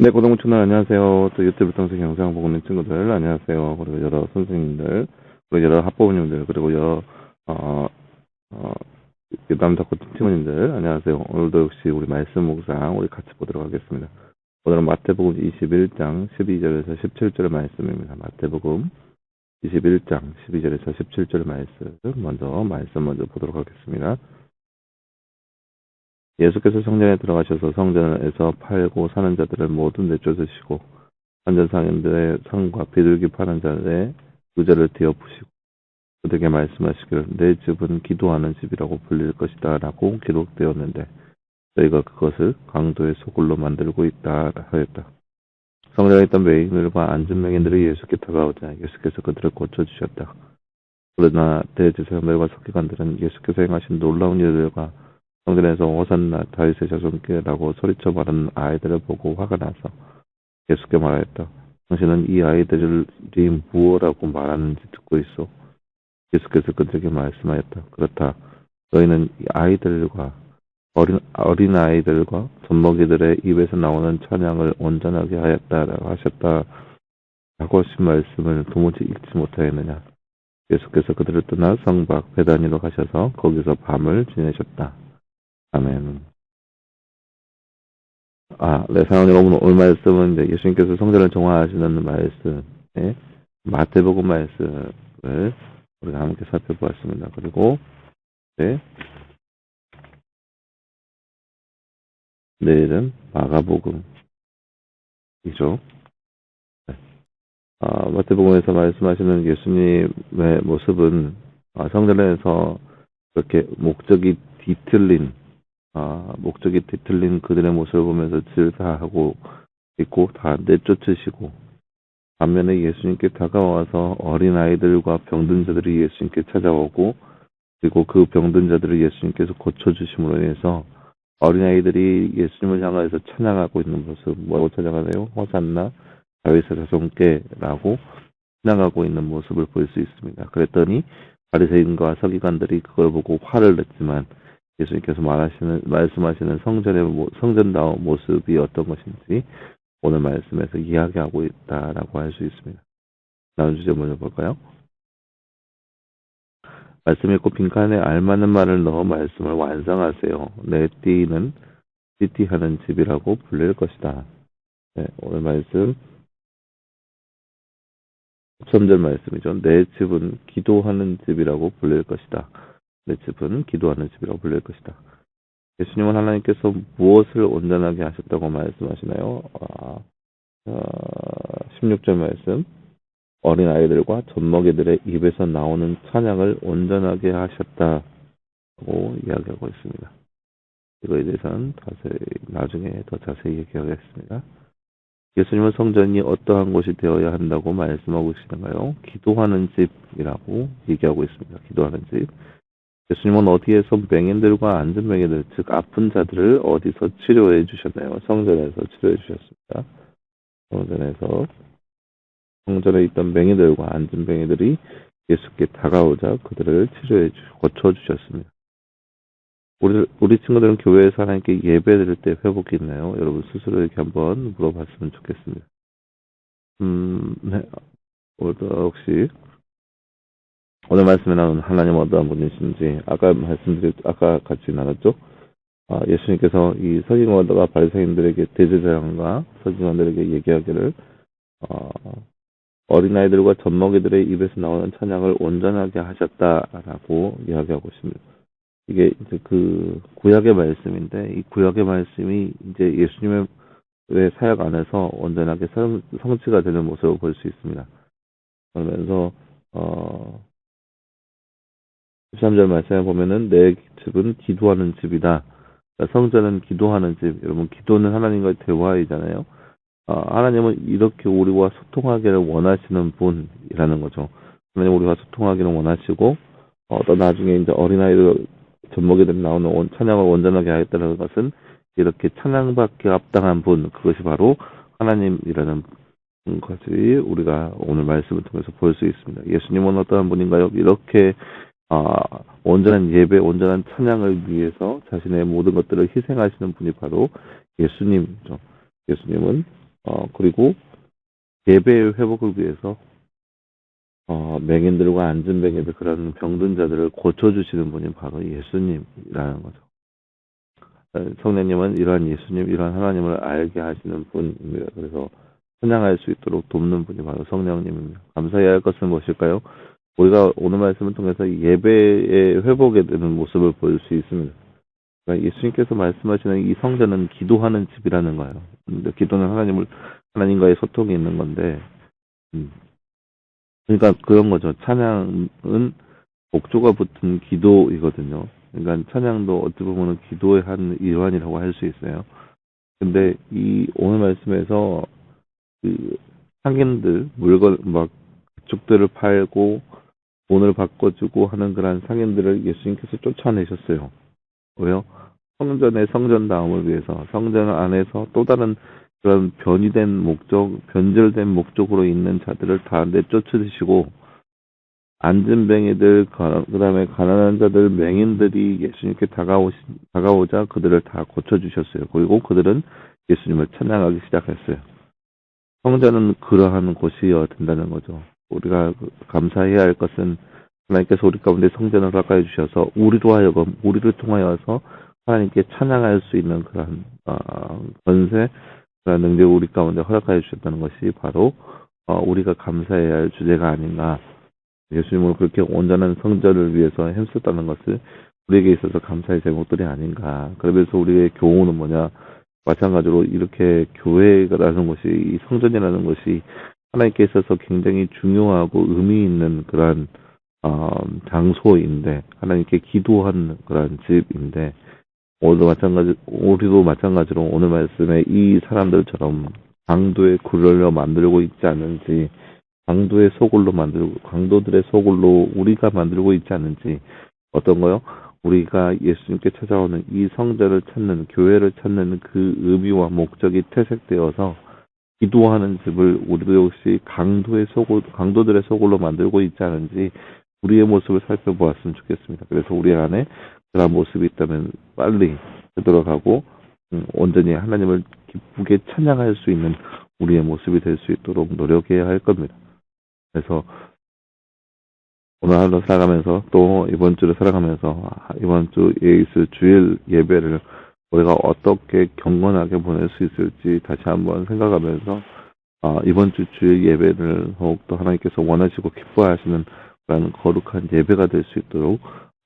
네, 고등부 친구들 안녕하세요. 또 유튜브 동생 영상 보고 있는 친구들 안녕하세요. 그리고 여러 선생님들, 그리고 여러 학부모님들, 그리고 여러 어, 어, 남다코 팀원님들 안녕하세요. 오늘도 역시 우리 말씀 묵상 우리 같이 보도록 하겠습니다. 오늘은 마태복음 21장 12절에서 17절 말씀입니다. 마태복음 21장 12절에서 17절 말씀 먼저 말씀 먼저 보도록 하겠습니다. 예수께서 성전에 들어가셔서 성전에서 팔고 사는 자들을 모두 내쫓으시고 환전상인들의 상과 비둘기 파는 자들의 의자를 뒤엎으시고 그들에게 말씀하시기를 내 집은 기도하는 집이라고 불릴 것이다 라고 기록되었는데 저희가 그것을 강도의 소굴로 만들고 있다 하였다. 성전에 있던 맹인들과 앉은 맹인들이 예수께 다가오자 예수께서 그들을 고쳐주셨다. 그러나 대제사장들과 서기관들은 예수께서 행하신 놀라운 일들과 성전에서 호산나 다윗의 자손께라고 소리쳐 말하는 아이들을 보고 화가 나서 예수께 말하였다. 당신은 이 아이들이 무엇라고 말하는지 듣고 있어. 예수께서 그들에게 말씀하였다. 그렇다. 너희는 이 아이들과 어린, 어린 아이들과 젖먹이들의 입에서 나오는 찬양을 온전하게 하였다 하셨다 라고 하신 말씀을 도무지 읽지 못하였느냐. 예수께서 그들을 떠나 성박 베다니로 가셔서 거기서 밤을 지내셨다. 아멘. 아, 네, 사랑하는 여러분, 오늘 말씀은 이제 예수님께서 성전을 정화하시는 말씀, 예, 마태복음 말씀을 우리가 함께 살펴보았습니다. 그리고, 네, 내일은 마가복음이죠. 네. 아, 마태복음에서 말씀하시는 예수님의 모습은 아, 성전에서 이렇게 목적이 뒤틀린 아, 목적이 뒤틀린 그들의 모습을 보면서 질사하고 있고 다 내쫓으시고 반면에 예수님께 다가와서 어린 아이들과 병든 자들이 예수님께 찾아오고 그리고 그 병든 자들을 예수님께서 고쳐주심으로 인해서 어린 아이들이 예수님을 향하여서 찬양하고 있는 모습 뭐라고 찬양하나요? 호산나 다윗의 자손께라고 찬양하고 있는 모습을 볼 수 있습니다. 그랬더니 바리새인과 서기관들이 그걸 보고 화를 냈지만 예수님께서 말하시는 말씀하시는 성전의 모- 성전다운 모습이 어떤 것인지 오늘 말씀에서 이야기하고 있다라고 할 수 있습니다. 다음 주제 먼저 볼까요? 말씀 읽고 빈칸에 알맞는 말을 넣어 말씀을 완성하세요. 내 띠는 띠띠하는 집이라고 불릴 것이다. 네, 오늘 말씀 3절 말씀이죠. 내 집은 기도하는 집이라고 불릴 것이다. 내 집은 기도하는 집이라고 불릴 것이다. 예수님은 하나님께서 무엇을 온전하게 하셨다고 말씀하시나요? 아, 아, 16절 말씀. 어린 아이들과 젖먹이들의 입에서 나오는 찬양을 온전하게 하셨다고 이야기하고 있습니다. 이거에 대해서는 자세히, 나중에 더 자세히 얘기하겠습니다. 예수님은 성전이 어떠한 곳이 되어야 한다고 말씀하고 계시는가요? 기도하는 집이라고 얘기하고 있습니다. 기도하는 집. 예수님은 어디에서 맹인들과 앉은 맹인들, 즉 아픈 자들을 어디서 치료해 주셨나요? 성전에서 치료해 주셨습니다. 성전에서 성전에 있던 맹인들과 앉은 맹인들이 예수께 다가오자 그들을 치료해 주, 고쳐 주셨습니다. 우리, 우리 친구들은 교회에서 하나님께 예배 드릴 때 회복이 있나요? 여러분 스스로에게 한번 물어봤으면 좋겠습니다. 음, 네. 오늘도 혹시 오늘 말씀에 나오는 하나님 어떠한 분이신지 아까 말씀드렸 아까 같이 나눴죠. 아, 예수님께서 이 서기관들과 바리새인들에게 대제사장과 서기관들에게 얘기하기를 어, 어린아이들과 젖먹이들의 입에서 나오는 찬양을 온전하게 하셨다라고 이야기하고 있습니다. 이게 이제 그 구약의 말씀인데 이 구약의 말씀이 이제 예수님의 사역 안에서 온전하게 성, 성취가 되는 모습을 볼 수 있습니다. 그러면서 어 13절 말씀에 보면은 내 집은 기도하는 집이다. 그러니까 성전은 기도하는 집. 여러분 기도는 하나님과의 대화이잖아요. 어, 하나님은 이렇게 우리와 소통하기를 원하시는 분이라는 거죠. 하나님 우리와 소통하기를 원하시고 어, 또 나중에 이제 어린아이들 젖먹이들이 나오는 온- 찬양을 온전하게 하였다는 것은 이렇게 찬양받기 합당한 분 그것이 바로 하나님이라는 것이 우리가 오늘 말씀을 통해서 볼 수 있습니다. 예수님은 어떠한 분인가요? 이렇게 아, 온전한 예배, 온전한 찬양을 위해서 자신의 모든 것들을 희생하시는 분이 바로 예수님이죠. 예수님은 어, 그리고 예배의 회복을 위해서 어, 맹인들과 안진뱅이들 그런 병든 자들을 고쳐주시는 분이 바로 예수님이라는 거죠. 어, 성령님은 이러한 예수님, 이러한 하나님을 알게 하시는 분입니다. 그래서 찬양할 수 있도록 돕는 분이 바로 성령님입니다. 감사해야 할 것은 무엇일까요? 우리가 오늘 말씀을 통해서 예배의 회복에 되는 모습을 볼수 있습니다. 그러니까 예수님께서 말씀하시는 이 성전은 기도하는 집이라는 거예요. 기도는 하나님을 하나님과의 소통이 있는 건데, 음. 그러니까 그런 거죠. 찬양은 목조가 붙은 기도이거든요. 그러니까 찬양도 어찌 보면 기도의 한 일환이라고 할 수 있어요. 근데 이 오늘 말씀에서 그 상인들 물건 막 죽들을 팔고 돈을 바꿔주고 하는 그런 상인들을 예수님께서 쫓아내셨어요. 왜요? 성전의 성전다움을 위해서 성전 안에서 또 다른 그런 변이된 목적, 변절된 목적으로 있는 자들을 다 내쫓으시고 안진뱅이들, 그 다음에 가난한 자들, 맹인들이 예수님께 다가오, 다가오자 그들을 다 고쳐주셨어요. 그리고 그들은 예수님을 찬양하기 시작했어요. 성전은 그러한 곳이어야 된다는 거죠. 우리가 감사해야 할 것은 하나님께서 우리 가운데 성전을 가까이 주셔서 우리로 하여금 우리를 통하여서 하나님께 찬양할 수 있는 그런 어, 권세, 그런 능력을 우리 가운데 허락하여 주셨다는 것이 바로 어, 우리가 감사해야 할 주제가 아닌가. 예수님은 그렇게 온전한 성전을 위해서 힘썼다는 것을 우리에게 있어서 감사의 제목들이 아닌가. 그러면서 우리의 교훈은 뭐냐? 마찬가지로 이렇게 교회라는 것이 이 성전이라는 것이 하나님께 있어서 굉장히 중요하고 의미 있는 그런 어, 장소인데 하나님께 기도하는 그런 집인데 오늘도 마찬가지 우리도 마찬가지로 오늘 말씀에 이 사람들처럼 강도의 굴을 만들고 있지 않은지 강도의 소굴로 만들고 강도들의 소굴로 우리가 만들고 있지 않은지 어떤 거요? 우리가 예수님께 찾아오는 이 성전을 찾는 교회를 찾는 그 의미와 목적이 퇴색되어서 기도하는 집을 우리도 역시 강도의 소굴 강도들의 소굴로 만들고 있지 않은지 우리의 모습을 살펴보았으면 좋겠습니다. 그래서 우리 안에 그런 모습이 있다면 빨리 되돌아가고 음, 온전히 하나님을 기쁘게 찬양할 수 있는 우리의 모습이 될 수 있도록 노력해야 할 겁니다. 그래서 오늘 하루 살아가면서 또 이번 주를 살아가면서 이번 주에 있을 주일 예배를 우리가 어떻게 경건하게 보낼 수 있을지 다시 한번 생각하면서 어, 이번 주 주일 예배를 더욱더 하나님께서 원하시고 기뻐하시는 그런 거룩한 예배가 될 수 있도록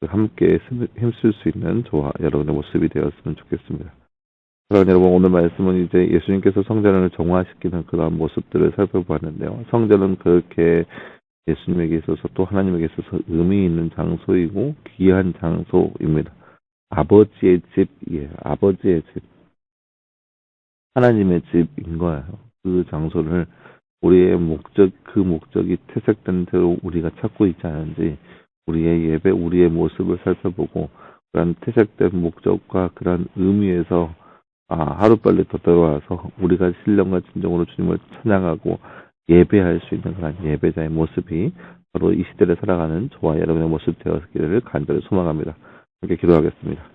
함께 힘쓸 수 있는 저와 여러분의 모습이 되었으면 좋겠습니다. 그럼 여러분 오늘 말씀은 이제 예수님께서 성전을 정화시키는 그러한 모습들을 살펴보았는데요. 성전은 그렇게 예수님에게 있어서 또 하나님에게 있어서 의미 있는 장소이고 귀한 장소입니다. 아버지의 집이에요. 아버지의 집. 하나님의 집인 거예요. 그 장소를 우리의 목적, 그 목적이 퇴색된 대로 우리가 찾고 있지 않은지 우리의 예배, 우리의 모습을 살펴보고 그런 퇴색된 목적과 그런 의미에서 아, 하루빨리 더 들어와서 우리가 신령과 진정으로 주님을 찬양하고 예배할 수 있는 그런 예배자의 모습이 바로 이 시대를 살아가는 저와 여러분의 모습 되었기를 간절히 소망합니다. 함께 기도하겠습니다.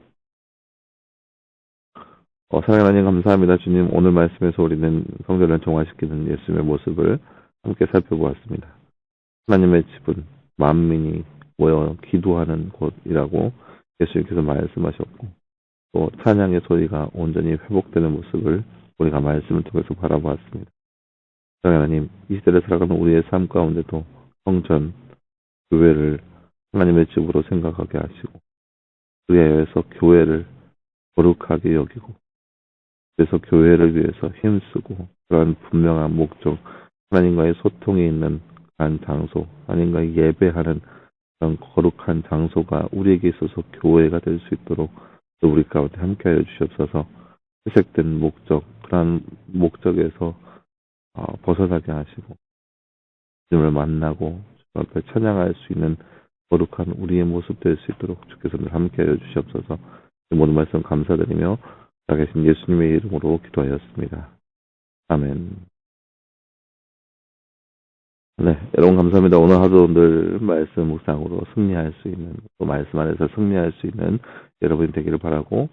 어, 사랑하는 하나님 감사합니다. 주님 오늘 말씀에서 우리는 성전을 정화시키는 예수님의 모습을 함께 살펴보았습니다. 하나님의 집은 만민이 모여 기도하는 곳이라고 예수님께서 말씀하셨고 또 찬양의 소리가 온전히 회복되는 모습을 우리가 말씀을 통해서 바라보았습니다. 하나님, 이 시대를 살아가는 우리의 삶 가운데도 성전, 교회를 하나님의 집으로 생각하게 하시고 그리하여서 교회를 거룩하게 여기고 그래서 교회를 위해서 힘쓰고 그러한 분명한 목적, 하나님과의 소통이 있는 한 장소, 하나님과 예배하는 그런 거룩한 장소가 우리에게 있어서 교회가 될 수 있도록 우리 가운데 함께하여 주시옵소서. 회색된 목적, 그러한 목적에서 어, 벗어나게 하시고 주님을 만나고 주 앞에 찬양할 수 있는 거룩한 우리의 모습 될 수 있도록 주께서 늘 함께하여 주시옵소서. 모든 말씀 감사드리며 살아계신 예수님의 이름으로 기도하였습니다. 아멘. 네, 여러분 감사합니다. 오늘 하루 늘 말씀 묵상으로 승리할 수 있는, 또 말씀 안에서 승리할 수 있는 여러분이 되기를 바라고,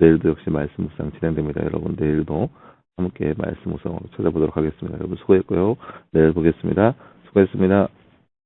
내일도 역시 말씀 묵상 진행됩니다. 여러분 내일도 함께 말씀 우성으로 찾아보도록 하겠습니다. 여러분 수고했고요. 내일 보겠습니다. 수고했습니다.